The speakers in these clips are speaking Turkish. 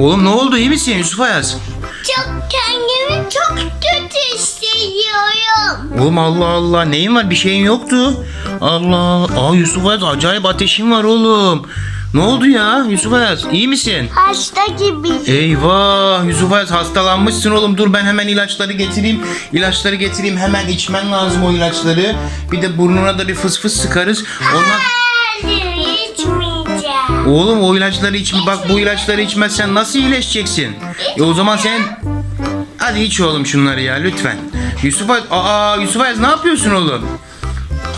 Oğlum ne oldu iyi misin Yusuf Ayaz? Çok kendimi çok kötü hissediyorum. Oğlum Allah Allah neyin var bir şeyin yoktu. Allah Aa Yusuf Ayaz acayip ateşin var oğlum. Ne oldu ya Yusuf Ayaz iyi misin? Hasta gibi. Eyvah Yusuf Ayaz hastalanmışsın oğlum dur ben hemen ilaçları getireyim. İlaçları getireyim hemen içmen lazım o ilaçları. Bir de burnuna da bir fıs fıs sıkarız. Ondan... Hayır. Oğlum o ilaçları içme bak bu ilaçları içmezsen nasıl iyileşeceksin? E o zaman sen hadi iç oğlum şunları ya lütfen. Yusuf Ayaz, aa Yusuf Ayaz ne yapıyorsun oğlum?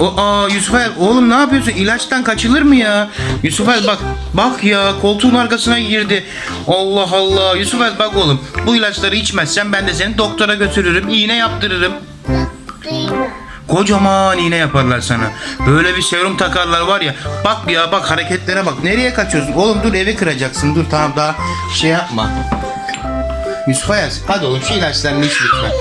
O aa Yusuf Ayaz oğlum ne yapıyorsun? İlaçtan kaçılır mı ya? Yusuf Ayaz bak bak ya koltuğun arkasına girdi. Allah Allah Yusuf Ayaz bak oğlum bu ilaçları içmezsen ben de seni doktora götürürüm iğne yaptırırım. Mi? Kocaman iğne yaparlar sana. Böyle bir serum takarlar var ya. Bak ya bak hareketlere bak. Nereye kaçıyorsun? Oğlum dur evi kıracaksın. Dur tamam daha şey yapma. Yusuf Ayaz hadi oğlum şu ilaçlarını iç lütfen.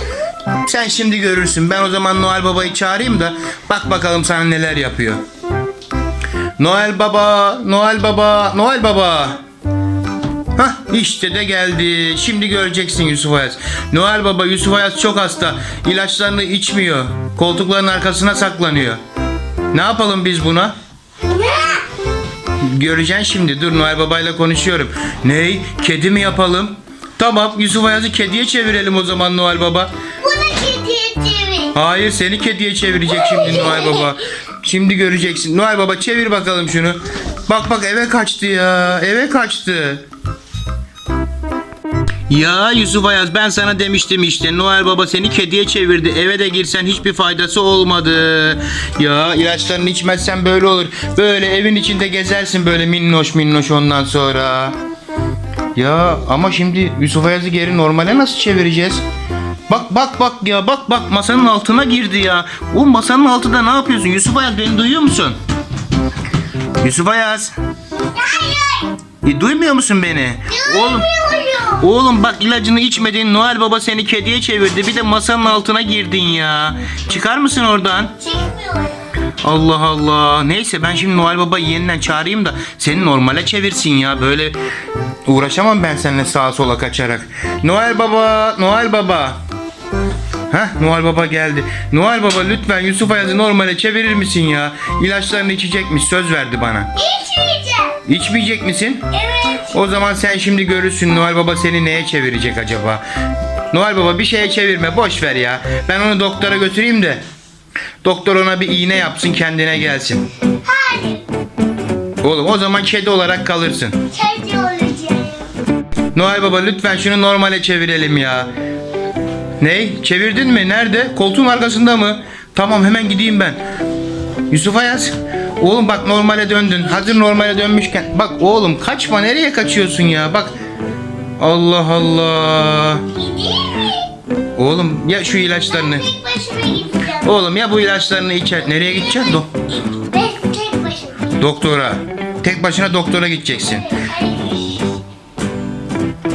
Sen şimdi görürsün. Ben o zaman Noel Baba'yı çağırayım da bak bakalım sana neler yapıyor. Noel Baba, Noel Baba, Noel Baba. Hah işte de geldi. Şimdi göreceksin Yusuf Ayaz. Noel Baba Yusuf Ayaz çok hasta. İlaçlarını içmiyor. Koltukların arkasına saklanıyor. Ne yapalım biz buna? Göreceksin şimdi. Dur Noel Baba'yla konuşuyorum. Ney? Kedi mi yapalım? Tamam Yusuf Ayaz'ı kediye çevirelim o zaman Noel Baba. Bunu kediye çevir. Hayır seni kediye çevirecek şimdi Noel Baba. Şimdi göreceksin. Noel Baba çevir bakalım şunu. Bak bak eve kaçtı ya. Eve kaçtı. Ya Yusuf Ayaz ben sana demiştim işte Noel Baba seni kediye çevirdi. Eve de girsen hiçbir faydası olmadı. Ya ilaçlarını içmezsen böyle olur. Böyle evin içinde gezersin böyle minnoş minnoş ondan sonra. Ya ama şimdi Yusuf Ayaz'ı geri normale nasıl çevireceğiz? Bak bak bak ya bak bak masanın altına girdi ya. O masanın altında ne yapıyorsun? Yusuf Ayaz beni duyuyor musun? Yusuf Ayaz. Hayır. E, duymuyor musun beni? Duymuyorum. Oğlum bak ilacını içmedin Noel Baba seni kediye çevirdi bir de masanın altına girdin ya. Çıkar mısın oradan? Çıkmıyorum. Allah Allah. Neyse ben şimdi Noel Baba'yı yeniden çağırayım da seni normale çevirsin ya. Böyle uğraşamam ben seninle sağa sola kaçarak. Noel Baba, Noel Baba. Heh Noel Baba geldi. Noel Baba lütfen Yusuf Ayaz'ı normale çevirir misin ya? İlaçlarını içecekmiş söz verdi bana. İçmeyeceğim. İçmeyecek misin? Evet. O zaman sen şimdi görürsün Noel Baba seni neye çevirecek acaba? Noel Baba bir şeye çevirme boş ver ya. Ben onu doktora götüreyim de. Doktor ona bir iğne yapsın kendine gelsin. Hayır. Oğlum o zaman kedi olarak kalırsın. Kedi olacağım. Noel Baba lütfen şunu normale çevirelim ya. Ney? Çevirdin mi? Nerede? Koltuğun arkasında mı? Tamam hemen gideyim ben. Yusuf Ayaz. Oğlum bak normale döndün. Hazır normale dönmüşken. Bak oğlum kaçma nereye kaçıyorsun ya? Bak. Allah Allah. Oğlum ya şu ilaçlarını. Oğlum ya bu ilaçlarını içer. Nereye gideceksin? Do- doktora. Tek başına doktora gideceksin.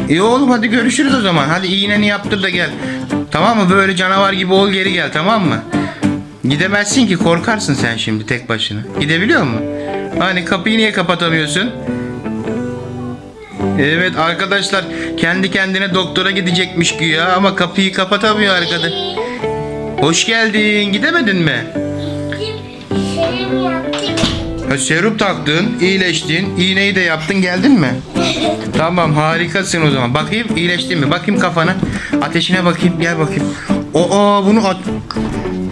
İyi oğlum hadi görüşürüz o zaman. Hadi iğneni yaptır da gel. Tamam mı? Böyle canavar gibi ol geri gel tamam mı? Gidemezsin ki korkarsın sen şimdi tek başına. Gidebiliyor musun? Hani kapıyı niye kapatamıyorsun? Evet arkadaşlar kendi kendine doktora gidecekmiş güya ama kapıyı kapatamıyor arkadaş. Hoş geldin. Gidemedin mi? Ha, serum taktın, iyileştin, iğneyi de yaptın, geldin mi? Tamam, harikasın o zaman. Bakayım iyileştin mi? Bakayım kafana. Ateşine bakayım, gel bakayım. Aa, bunu at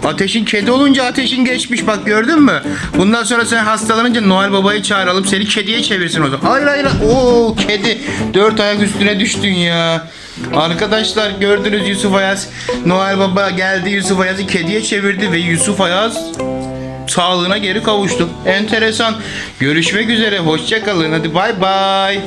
Ateşin kedi olunca ateşin geçmiş bak gördün mü? Bundan sonra sen hastalanınca Noel Baba'yı çağıralım seni kediye çevirsin o zaman. Hayır hayır. Oo kedi. Dört ayak üstüne düştün ya. Arkadaşlar gördünüz Yusuf Ayaz. Noel Baba geldi Yusuf Ayaz'ı kediye çevirdi ve Yusuf Ayaz sağlığına geri kavuştu. Enteresan. Görüşmek üzere. Hoşça kalın. Hadi bay bay.